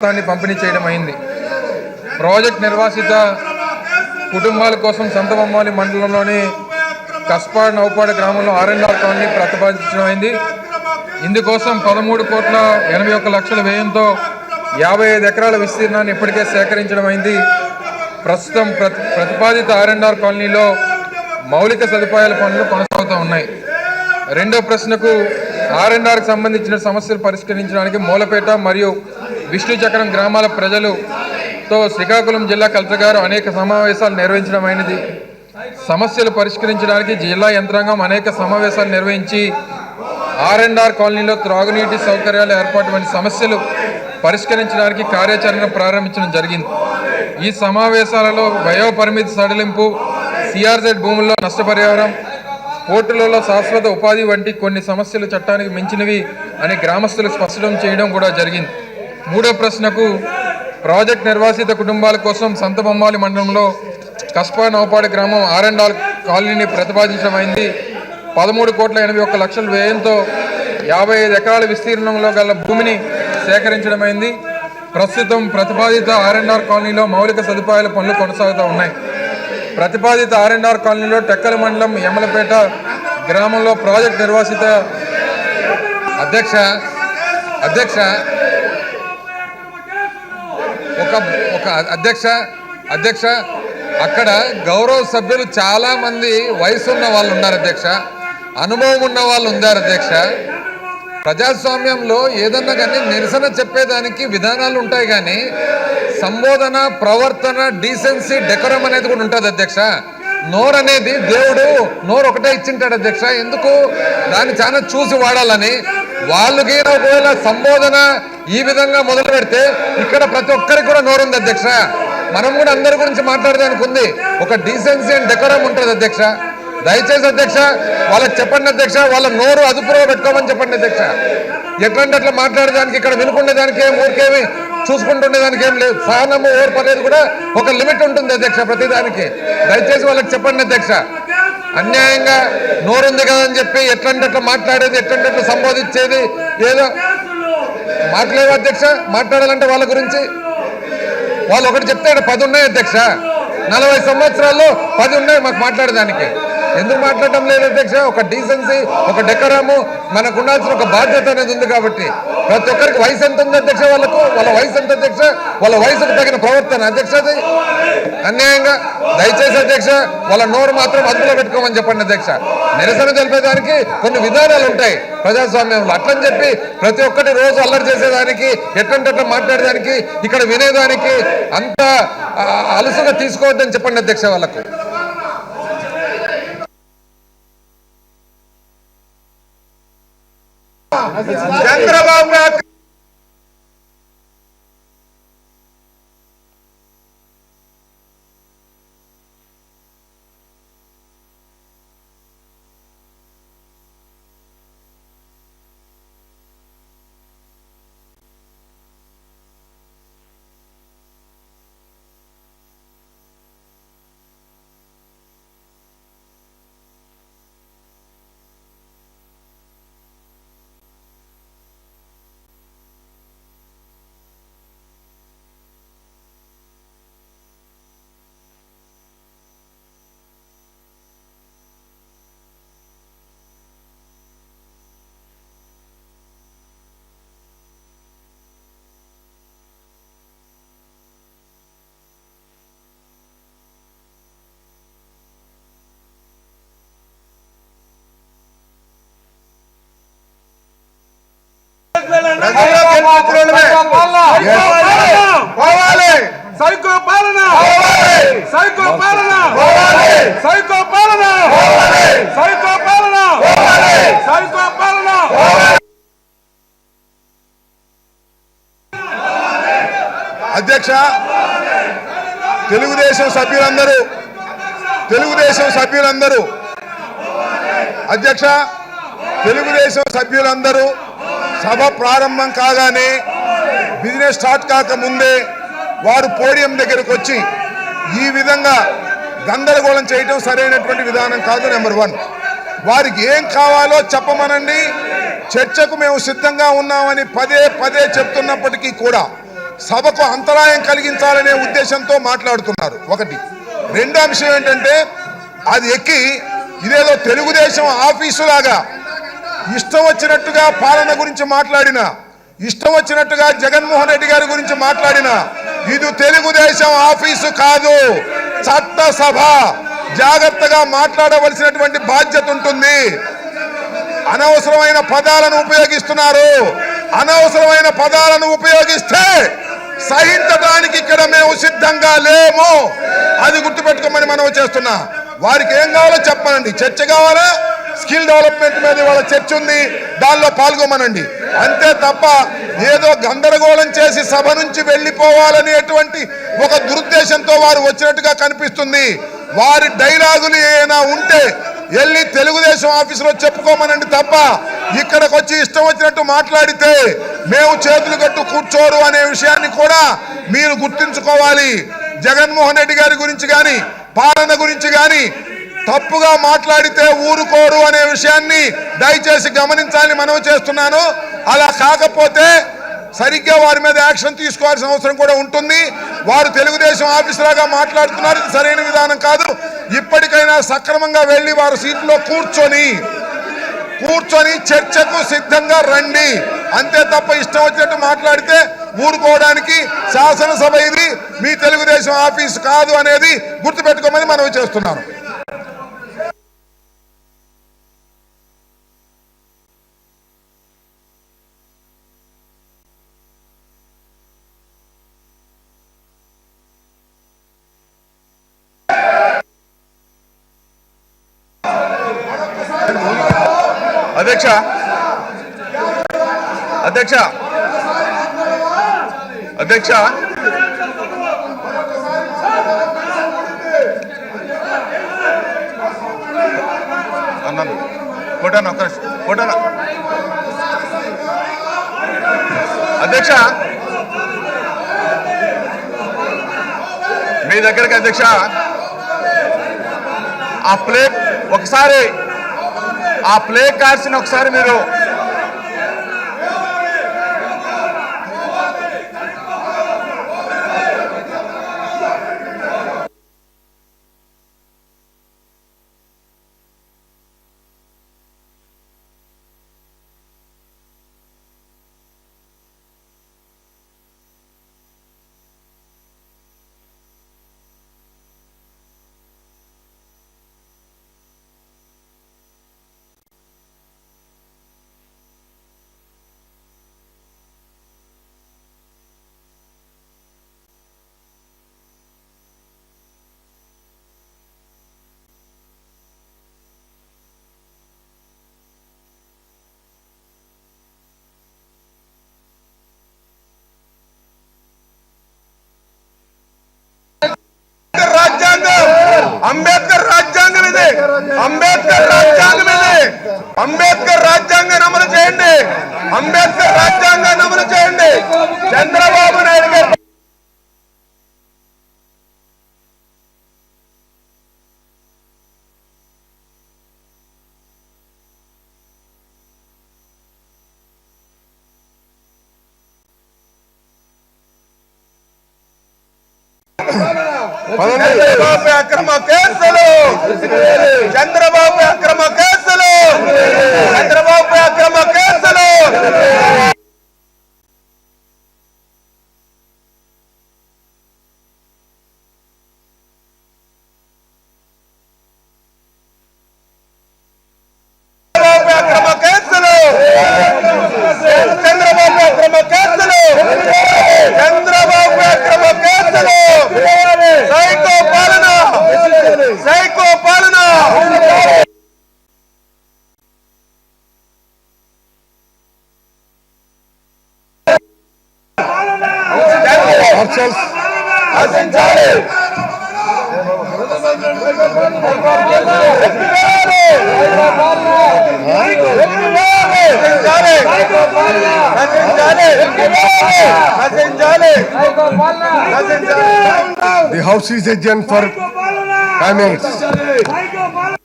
మొత్తాన్ని పంపిణీ చేయడం అయింది. ప్రాజెక్ట్ నిర్వాసిత కుటుంబాల కోసం సంతబొమ్మాలి మండలంలోని కస్పాడ్ నౌపాడ గ్రామంలో ఆర్ఎన్ఆర్ కాలనీ ప్రతిపాదించడం అయింది. ఇందుకోసం పదమూడు కోట్ల ఎనభై ఒక్క లక్షల వ్యయంతో యాభై ఐదు ఎకరాల విస్తీర్ణాన్ని ఇప్పటికే సేకరించడం అయింది. ప్రస్తుతం ప్రతి ప్రతిపాదిత ఆర్ఎన్ఆర్ కాలనీలో మౌలిక సదుపాయాల పనులు కొనసాగుతూ ఉన్నాయి. రెండో ప్రశ్నకు ఆర్ఎన్ఆర్కి సంబంధించిన సమస్యలు పరిష్కరించడానికి మూలపేట మరియు విష్ణు చక్రం గ్రామాల ప్రజలుతో శ్రీకాకుళం జిల్లా కలెక్టర్ గారు అనేక సమావేశాలు నిర్వహించడమైనది సమస్యలు పరిష్కరించడానికి జిల్లా యంత్రాంగం అనేక సమావేశాలు నిర్వహించి ఆర్ఎన్ఆర్ కాలనీలో త్రాగునీటి సౌకర్యాలు ఏర్పాటు వంటి సమస్యలు పరిష్కరించడానికి కార్యాచరణ ప్రారంభించడం జరిగింది. ఈ సమావేశాలలో వయోపరిమితి సడలింపు సిఆర్జెడ్ భూముల్లో నష్టపరిహారం పోర్టులలో శాశ్వత ఉపాధి వంటి కొన్ని సమస్యలు చట్టానికి మించినవి అని గ్రామస్తులు స్పష్టం చేయడం కూడా జరిగింది. మూడో ప్రశ్నకు ప్రాజెక్ట్ నిర్వాసిత కుటుంబాల కోసం సంతబొమ్మాలి మండలంలో కస్పా నౌపాడు గ్రామం ఆర్ఎండాల్ కాలనీని ప్రతిపాదించమైంది పదమూడు కోట్ల ఎనభై ఒక్క లక్షల వ్యయంతో యాభై ఐదు ఎకరాల విస్తీర్ణంలో గల భూమిని సేకరించడమైంది. ప్రస్తుతం ప్రతిపాదిత ఆర్ఎన్ఆర్ కాలనీలో మౌలిక సదుపాయాల పనులు కొనసాగుతూ ఉన్నాయి. ప్రతిపాదిత ఆర్ఎన్ఆర్ కాలనీలో టెక్కల మండలం యమలపేట గ్రామంలో ప్రాజెక్ట్ నిర్వాసిత అధ్యక్ష అధ్యక్ష ఒక ఒక అధ్యక్ష అధ్యక్ష అక్కడ గౌరవ సభ్యులు చాలా మంది వయసు ఉన్న వాళ్ళు ఉన్నారు అధ్యక్ష. అనుభవం ఉన్న వాళ్ళు ఉన్నారు అధ్యక్ష. ప్రజాస్వామ్యంలో ఏదన్నా కానీ నిరసన చెప్పేదానికి విధానాలు ఉంటాయి కానీ సంబోధన ప్రవర్తన డీసెన్సీ డెకరం అనేది కూడా ఉంటుంది అధ్యక్ష. నోరు అనేది దేవుడు నోరు ఒకటే ఇచ్చింటాడు అధ్యక్ష. ఎందుకు? దాన్ని చాలా చూసి వాడాలని. వాళ్ళకి ఒకవేళ సంబోధన ఈ విధంగా మొదలు పెడితే ఇక్కడ ప్రతి ఒక్కరికి కూడా నోరు ఉంది అధ్యక్ష. మనం కూడా అందరి గురించి మాట్లాడడానికి ఉంది. ఒక డీసెన్సీ అండ్ డెకరం ఉంటుంది అధ్యక్ష. దయచేసి అధ్యక్ష వాళ్ళకి చెప్పండి అధ్యక్ష వాళ్ళ నోరు అదుపులో పెట్టుకోమని చెప్పండి అధ్యక్ష. ఎట్లాంటి అట్లా మాట్లాడేదానికి ఇక్కడ వినుకుండేదానికి ఏం ఊరికేమి చూసుకుంటుండేదానికి ఏం లేదు. సహనము ఓర్పు అనేది కూడా ఒక లిమిట్ ఉంటుంది అధ్యక్ష ప్రతిదానికి. దయచేసి వాళ్ళకి చెప్పండి అధ్యక్ష. అన్యాయంగా నోరుంది కదా అని చెప్పి ఎట్లాంటి అట్లా మాట్లాడేది ఎట్లాంటి అట్లా సంబోధించేది ఏదో మాట్లాడే అధ్యక్ష? మాట్లాడాలంటే వాళ్ళ గురించి? వాళ్ళు ఒకటి చెప్తే పది ఉన్నాయి అధ్యక్ష. నలభై సంవత్సరాల్లో పది ఉన్నాయి మాకు మాట్లాడడానికి ఎందుకు మాట్లాడటం లేదు అధ్యక్ష? ఒక డీసెన్సీ ఒక డెకరము మనకు ఉండాల్సిన ఒక బాధ్యత అనేది ఉంది కాబట్టి. ప్రతి ఒక్కరికి వయసు ఎంత ఉంది అధ్యక్ష వాళ్ళకు? వాళ్ళ వయసు ఎంత అధ్యక్ష? వాళ్ళ వయసుకు తగిన ప్రవర్తన అధ్యక్ష అది. అన్యాయంగా. దయచేసి అధ్యక్ష వాళ్ళ నోరు మాత్రం అదుపులో పెట్టుకోమని చెప్పండి అధ్యక్ష. నిరసన తెలిపేదానికి కొన్ని విధానాలు ఉంటాయి. ప్రజాస్వామ్యంలో అట్లని చెప్పి ప్రతి ఒక్కటి రోజు అల్లరి చేసేదానికి ఎట్టంటే అట్లా మాట్లాడేదానికి ఇక్కడ వినేదానికి అంత ఆ, తీసుకోవద్దని చెప్పండి అధ్యక్ష వాళ్ళకు. చంద్రబాబు పోవాలి. సైకో పాలన. సైకో పాలన. సైకో పాలన. సైకో పాలన. సైకో పాలన. అధ్యక్ష తెలుగుదేశం సభ్యులందరూ తెలుగుదేశం సభ్యులందరూ అధ్యక్ష తెలుగుదేశం సభ్యులందరూ సభ ప్రారంభం కాగానే బిజినెస్ స్టార్ట్ కాకముందే వారు పోడియం దగ్గరకు వచ్చి ఈ విధంగా గందరగోళం చేయటం సరైనటువంటి విధానం కాదు నెంబర్ వన్ వారికి ఏం కావాలో చెప్పమనండి. చర్చకు మేము సిద్ధంగా ఉన్నామని పదే పదే చెప్తున్నప్పటికీ కూడా సభకు అంతరాయం కలిగించాలనే ఉద్దేశంతో మాట్లాడుతున్నారు. ఒకటి. రెండో అంశం ఏంటంటే అది ఎక్కి ఇదేదో తెలుగుదేశం ఆఫీసులాగా ఇష్టం వచ్చినట్టుగా పాలన గురించి మాట్లాడిన ఇష్టం వచ్చినట్టుగా జగన్మోహన్ రెడ్డి గారి గురించి మాట్లాడిన ఇది తెలుగుదేశం ఆఫీసు కాదు చట్టసభ. జాగ్రత్తగా మాట్లాడవలసినటువంటి బాధ్యత ఉంటుంది. అనవసరమైన పదాలను ఉపయోగిస్తున్నారు. అనవసరమైన పదాలను ఉపయోగిస్తే సహించడానికి ఇక్కడ మేము సిద్ధంగా లేము. అది గుర్తుపెట్టుకోమని మనం చేస్తున్నా. వారికి ఏం కావాలో చెప్పనండి చర్చ కావాలా? స్కిల్ డెవలప్మెంట్ మీద వాళ్ళ చర్చ ఉంది. దానిలో పాల్గొమనండి. అంతే తప్ప ఏదో గందరగోళం చేసి సభ నుంచి వెళ్ళిపోవాలనేటువంటి ఒక దురుద్దేశంతో వారు వచ్చినట్టుగా కనిపిస్తుంది. వారి డైలాగులు ఏమైనా ఉంటే వెళ్ళి తెలుగుదేశం ఆఫీసులో చెప్పుకోమనండి తప్ప ఇక్కడికి వచ్చి ఇష్టం వచ్చినట్టు మాట్లాడితే మేము చేతులు కట్టు కూర్చోరు అనే విషయాన్ని కూడా మీరు గుర్తుంచుకోవాలి. జగన్మోహన్ రెడ్డి గారి గురించి కానీ పాలన గురించి కానీ తప్పుగా మాట్లాడితే ఊరుకోరు అనే విషయాన్ని దయచేసి గమనించాలని మనవి చేస్తున్నాను. అలా కాకపోతే సరిగ్గా వారి మీద యాక్షన్ తీసుకోవాల్సిన అవసరం కూడా ఉంటుంది. వారు తెలుగుదేశం ఆఫీసులాగా మాట్లాడుతున్నారు. ఇది సరైన విధానం కాదు. ఇప్పటికైనా సక్రమంగా వెళ్ళి వారు సీట్లో కూర్చొని కూర్చొని చర్చకు సిద్ధంగా రండి. అంతే తప్ప ఇష్టం వచ్చినట్టు మాట్లాడితే ఊరుకోవడానికి శాసనసభ ఇది మీ తెలుగుదేశం ఆఫీస్ కాదు అనేది గుర్తుపెట్టుకోమని మనవి చేస్తున్నాను. అధ్యక్ష. అధ్యక్ష. అధ్యక్ష. అన్నాను ఫోటోనా ఒక్క ఫోటోనా అధ్యక్ష. మీ దగ్గరికి అధ్యక్ష. ఆ ప్లేట్ ఒకసారి ఆ ప్లే కార్డ్స్ ఒకసారి మీరు రాజ్యాంగం అంబేద్కర్ రాజ్యాంగం ఇది అంబేద్కర్ రాజ్యాంగం ఇది అంబేద్కర్ రాజ్యాంగాన్ని అమలు చేయండి అంబేద్కర్ రాజ్యాంగాన్ని అమలు చేయండి చంద్రబాబు నాయుడు గారు Come on. చంద్రబాబు అక్రమ కేసులు చంద్రబాబు అక్రమ కేసులు చంద్రబాబు అక్రమ కేసులు The house is adjourned for five minutes.